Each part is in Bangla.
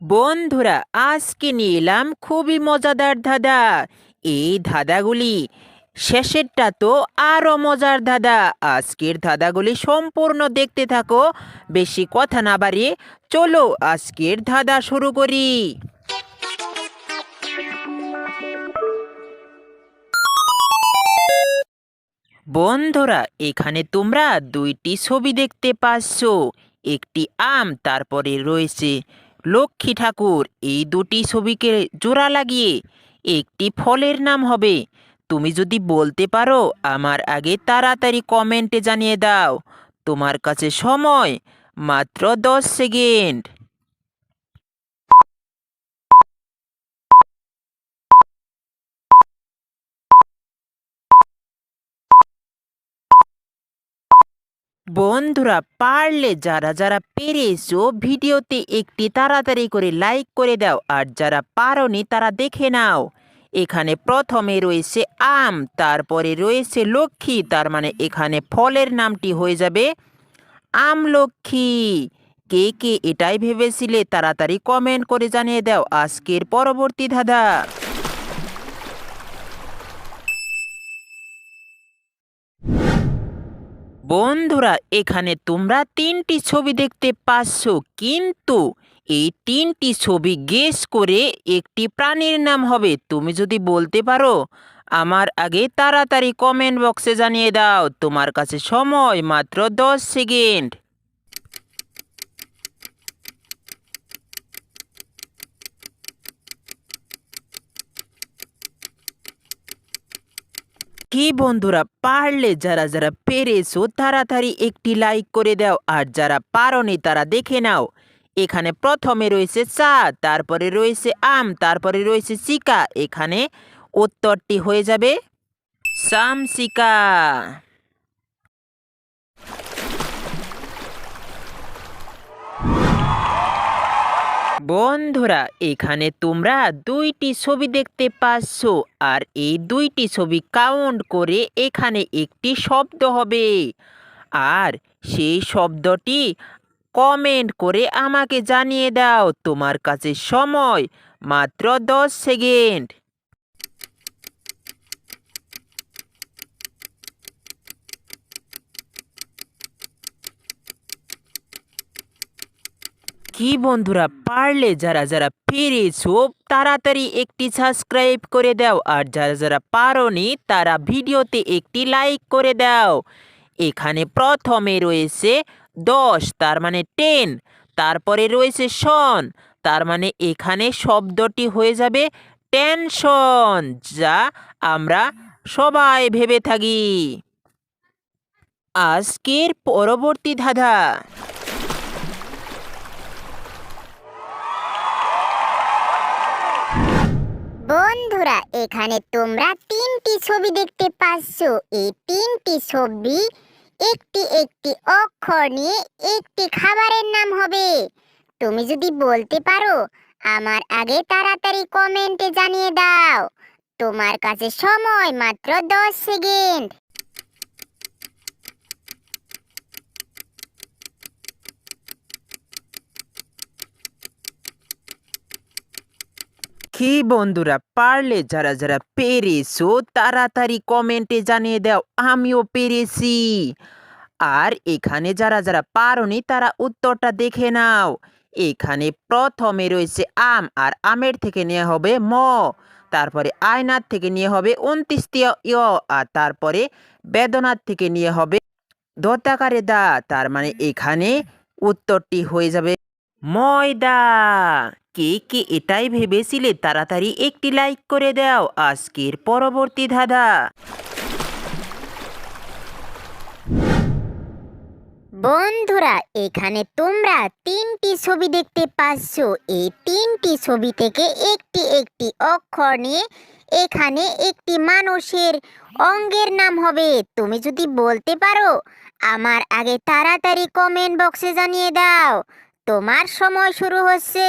বন্ধুরা, আজকে নিয়ে এলাম খুবই মজাদার ধাঁধা। এই ধাঁধাগুলি শেষেরটা তো আরও মজার ধাঁধা। আজকের ধাঁধাগুলি সম্পূর্ণ দেখতে থাকো, বেশি কথা না বাড়িয়ে চলো আজকের ধাঁধা শুরু করি। বন্ধুরা, এখানে তোমরা দুইটি ছবি দেখতে পাচ্ছ। একটি আম, তারপরে রয়েছে লক্ষ্মী ঠাকুর, এই দুটি ছবিকে জোড়া লাগিয়ে একটি ফলের নাম হবে। তুমি যদি বলতে পারো, আমার আগে তাড়াতাড়ি কমেন্টে জানিয়ে দাও। তোমার কাছে সময়, মাত্র দশ সেকেন্ড। বন্ধুরা, পারলে যারা যারা পেরেছ ভিডিওতে একটি তাড়াতাড়ি করে লাইক করে দাও, আর যারা পারোনি তারা দেখে নাও। এখানে প্রথমে রয়েছে আম, তারপরে রয়েছে লক্ষ্মী, তার মানে এখানে ফলের নামটি হয়ে যাবে আমলক্ষ্মী। কে কে এটাই ভেবেছিলে তাড়াতাড়ি কমেন্ট করে জানিয়ে দাও। আজকের পরবর্তী ধাঁধা। বন্ধুরা, এখানে তোমরা তিনটি ছবি দেখতে পাচ্ছ, কিন্তু এই তিনটি ছবি গেস করে একটি প্রাণীর নাম হবে। তুমি যদি বলতে পারো, আমার আগে তাড়াতাড়ি কমেন্ট বক্সে জানিয়ে দাও। তোমার কাছে সময় মাত্র দশ সেকেন্ড কি বন্ধুরা, পারলে যারা যারা পেরেছ তাড়াতাড়ি একটি লাইক করে দাও, আর যারা পারনি তারা দেখে নাও। এখানে প্রথমে রয়েছে চা, তারপরে রয়েছে আম, তারপরে রয়েছে চিকা এখানে উত্তরটি হয়ে যাবে সামসিকা। বন্ধুরা, এখানে তোমরা দুইটি ছবি দেখতে পাচ্ছ আর এই দুইটি ছবি কাউন্ট করে এখানে একটি শব্দ হবে। আর সেই শব্দটি কমেন্ট করে আমাকে জানিয়ে দাও তোমার কাছে সময় মাত্র দশ সেকেন্ড। কি বন্ধুরা পারলে যারা যারা পেরেছ তাড়াতাড়ি একটি সাবস্ক্রাইব করে দাও। আর যারা যারা পারোনি, তারা ভিডিওতে একটি লাইক করে দাও। এখানে প্রথমে রয়েছে দশ, তার মানে টেন তারপরে রয়েছে সন তার মানে এখানে শব্দটি হয়ে যাবে টেনশন যা আমরা সবাই ভেবে থাকি। আজকের পরবর্তী ধাঁধা। বন্ধুরা, এখানে তোমরা তিনটি ছবি দেখতে পাচ্ছ। এই তিনটি ছবি একটি একটি অক্ষর নিয়ে একটি খাবারের নাম হবে। তুমি যদি বলতে পারো, আমার আগে তাড়াতাড়ি কমেন্টে জানিয়ে দাও। তোমার কাছে সময় মাত্র দশ সেকেন্ড। কি বন্ধুরা, পারলে যারা যারা পেরেছ, তাড়াতাড়ি কমেন্টে জানিয়ে দাও, আমিও পেরেছি। আর এখানে যারা যারা পারোনি, তারা উত্তরটা দেখে নাও। এখানে প্রথমে রয়েছে আম, আর আমের থেকে নেওয়া হবে ম। তারপরে আয়নার থেকে নিয়ে হবে উনত্রিশতীয় ইয় আর তারপরে বেদনার থেকে নিয়ে হবে দত্তাকারে দা। তার মানে এখানে উত্তরটি হয়ে যাবে ময়দা। কে কে এটাই ভেবেছিলে? তাড়াতাড়ি একটি লাইক করে দাও। আজকের পরবর্তী ধাঁধা। বন্ধুরা, এখানে তোমরা তিনটি ছবি দেখতে পাচ্ছ। এই তিনটি ছবি থেকে একটি একটি অক্ষর নিয়ে এখানে একটি মানুষের অঙ্গের নাম হবে। তুমি যদি বলতে পারো, আমার আগে তাড়াতাড়ি কমেন্ট বক্সে জানিয়ে দাও। তোমার সময় শুরু হচ্ছে।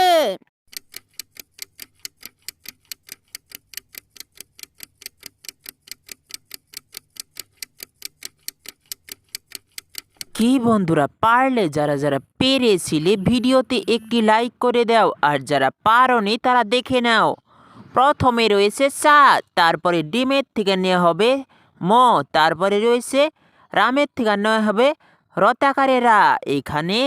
কি বন্ধুরা পারলে যারা যারা পেরেছিলে ভিডিওতে একটি লাইক করে দাও আর যারা পারোনি তারা দেখে নাও। প্রথমে রয়েছে সা, তারপরে ডিমের থেকে নেওয়া হবে ম, তারপরে রয়েছে রামের থেকে নেওয়া হবে রতাকারে রা। এখানে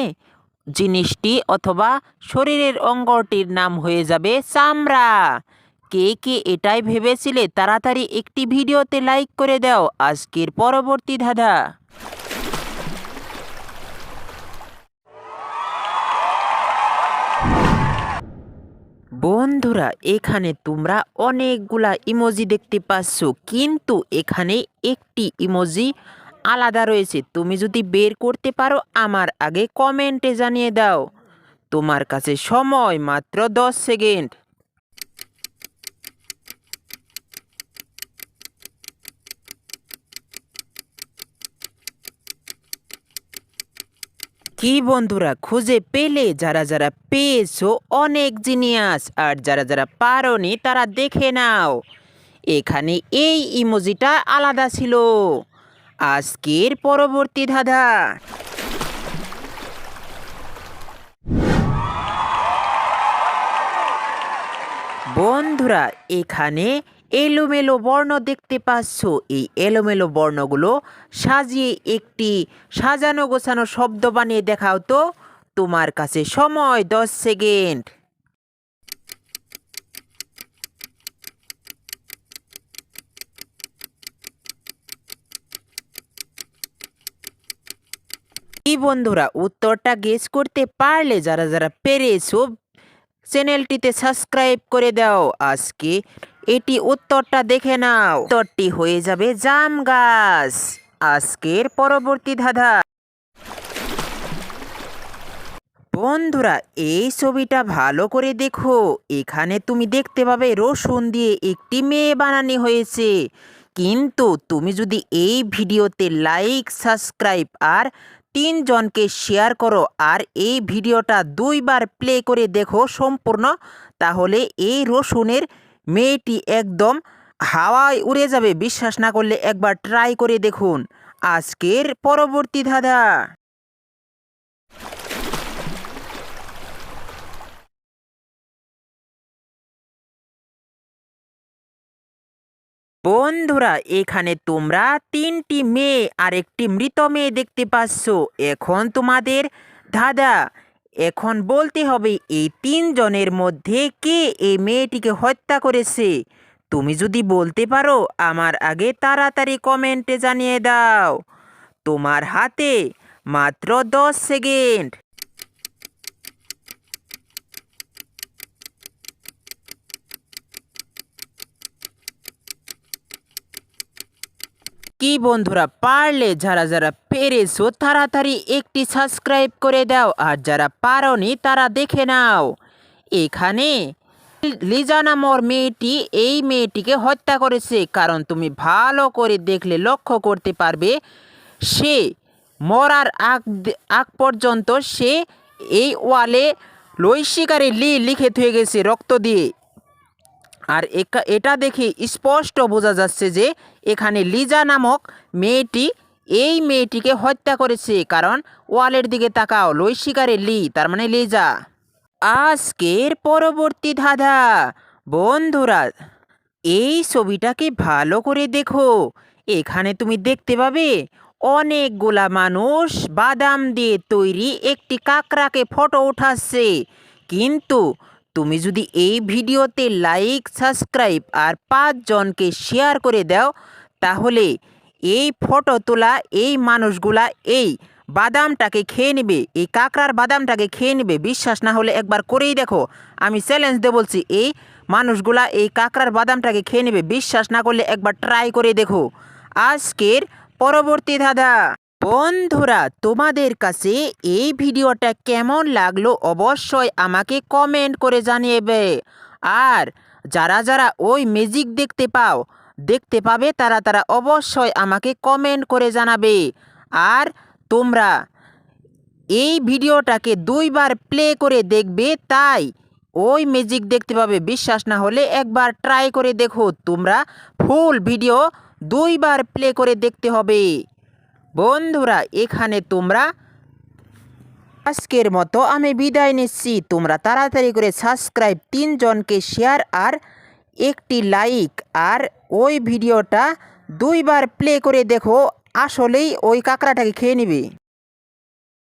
জিনিসটি অথবা শরীরের অঙ্গটির নাম হয়ে যাবে চামড়া। কে কে এটাই ভেবেছিলে তাড়াতাড়ি একটি ভিডিওতে লাইক করে দাও। আজকের পরবর্তী ধাঁধা। বন্ধুরা, এখানে তোমরা অনেকগুলা ইমোজি দেখতে পাচ্ছ, কিন্তু এখানে একটি ইমোজি আলাদা রয়েছে। তুমি যদি বের করতে পারো, আমার আগে কমেন্টে জানিয়ে দাও। তোমার কাছে সময় মাত্র দশ সেকেন্ড। কি বন্ধুরা, খুঁজে পেলে যারা যারা পেয়েছ অনেক জিনিয়াস, আর যারা যারা পারোনি তারা দেখে নাও। এখানে এই ইমোজিটা আলাদা ছিল। আজকের পরবর্তী ধাঁধা। বন্ধুরা, এখানে এলোমেলো বর্ণ দেখতে পাচ্ছ। এই এলোমেলো বর্ণগুলো সাজিয়ে একটি সাজানো গোছানো শব্দ বানিয়ে দেখাও তো। তোমার কাছে সময়, দশ সেকেন্ড। এই বন্ধুরা, উত্তরটা গেস করতে পারলে যারা যারা পেরেছ চ্যানেলটিতে সাবস্ক্রাইব করে দাও। আজকে এটি উত্তরটা দেখে নাও। উত্তরটি হয়ে যাবে জাম গাছ। আজকের পরবর্তী ধাঁধা। বন্ধুরা, এই ছবিটা ভালো করে দেখো। এখানে তুমি দেখতে পাবে রসুন দিয়ে একটি মেয়ে বানানি হয়েছে। কিন্তু তুমি যদি এই ভিডিওতে লাইক, সাবস্ক্রাইব আর তিনজনকে শেয়ার করো আর এই ভিডিওটা দুইবার প্লে করে দেখো সম্পূর্ণ, তাহলে এই রসুনের মেয়েটি একদম হাওয়ায় উড়ে যাবে, বিশ্বাস না করলে একবার ট্রাই করে দেখুন। আজকের পরবর্তী ধাঁধা। বন্ধুরা, এখানে তোমরা তিনটি মেয়ে আর একটি মৃত মেয়ে দেখতে পাচ্ছ। এখন তোমাদের দাদা এখন বলতে হবে, এই তিনজনের মধ্যে কে এই মেয়েটিকে হত্যা করেছে? তুমি যদি বলতে পারো, আমার আগে তাড়াতাড়ি কমেন্টে জানিয়ে দাও। তোমার হাতে মাত্র দশ সেকেন্ড। কি বন্ধুরা, পারলে যারা যারা পেরেছ তাড়াতাড়ি একটি সাবস্ক্রাইব করে দাও, আর যারা পারোনি, তারা দেখে নাও। এখানে লিজা নামর মেয়েটি, এই মেয়েটিকে হত্যা করেছে, কারণ তুমি ভালো করে দেখলে, লক্ষ্য করতে পারবে, সে মরার আগ আগ পর্যন্ত সে এই ওয়ালে লৈশিকারে লি লিখে থুয়ে গেছে রক্ত দিয়ে। আর এটা দেখে স্পষ্ট বোঝা যাচ্ছে যে এখানে লিজা নামক মেয়েটি, এই মেয়েটিকে হত্যা করেছে। কারণ ওয়ালের দিকে তাকাও লৈশিকারে লি, তার মানে লিজা। আজকের পরবর্তী ধাঁধা। বন্ধুরা, এই ছবিটাকে ভালো করে দেখো। এখানে তুমি দেখতে পাবে অনেকগুলা মানুষ বাদাম দিয়ে তৈরি একটি কাকড়াকে ফটো উঠাচ্ছে। কিন্তু তুমি যদি এই ভিডিওতে লাইক সাবস্ক্রাইব আর পাঁচজনকে শেয়ার করে দাও, তাহলে এই ফটো তোলা এই মানুষগুলা এই বাদামটাকে খেয়ে নেবে, এই কাকড়ার বাদামটাকে খেয়ে নেবে। বিশ্বাস না হলে একবার করেই দেখো। আমি চ্যালেঞ্জ দিয়ে বলছি, এই মানুষগুলা এই কাকড়ার বাদামটাকে খেয়ে নেবে। বিশ্বাস না করলে একবার ট্রাই করে দেখো। আজকের পরবর্তী ধাঁধা। বন্ধুরা, তোমাদের কাছে এই ভিডিওটা কেমন লাগল অবশ্যই আমাকে কমেন্ট করে জানিয়েবে। আর যারা যারা ওই ম্যাজিক দেখতে পাও, দেখতে পাবে তারা তারা অবশ্যই আমাকে কমেন্ট করে জানাবে। আর তোমরা এই ভিডিওটাকে দুইবার প্লে করে দেখবে, তাই ওই ম্যাজিক দেখতে পাবে। বিশ্বাস না হলে একবার ট্রাই করে দেখো, তোমরা ফুল ভিডিও দুইবার প্লে করে দেখতে হবে। বন্ধুরা, এখানে তোমরা আজকের মতো আমি বিদায় নিচ্ছি। তোমরা তাড়াতাড়ি করে সাবস্ক্রাইব তিনজনকে শেয়ার আর একটি লাইক আর ওই ভিডিওটা দুইবার প্লে করে দেখো, আসলেই ওই কাঁকড়াটাকে খেয়ে নিবে।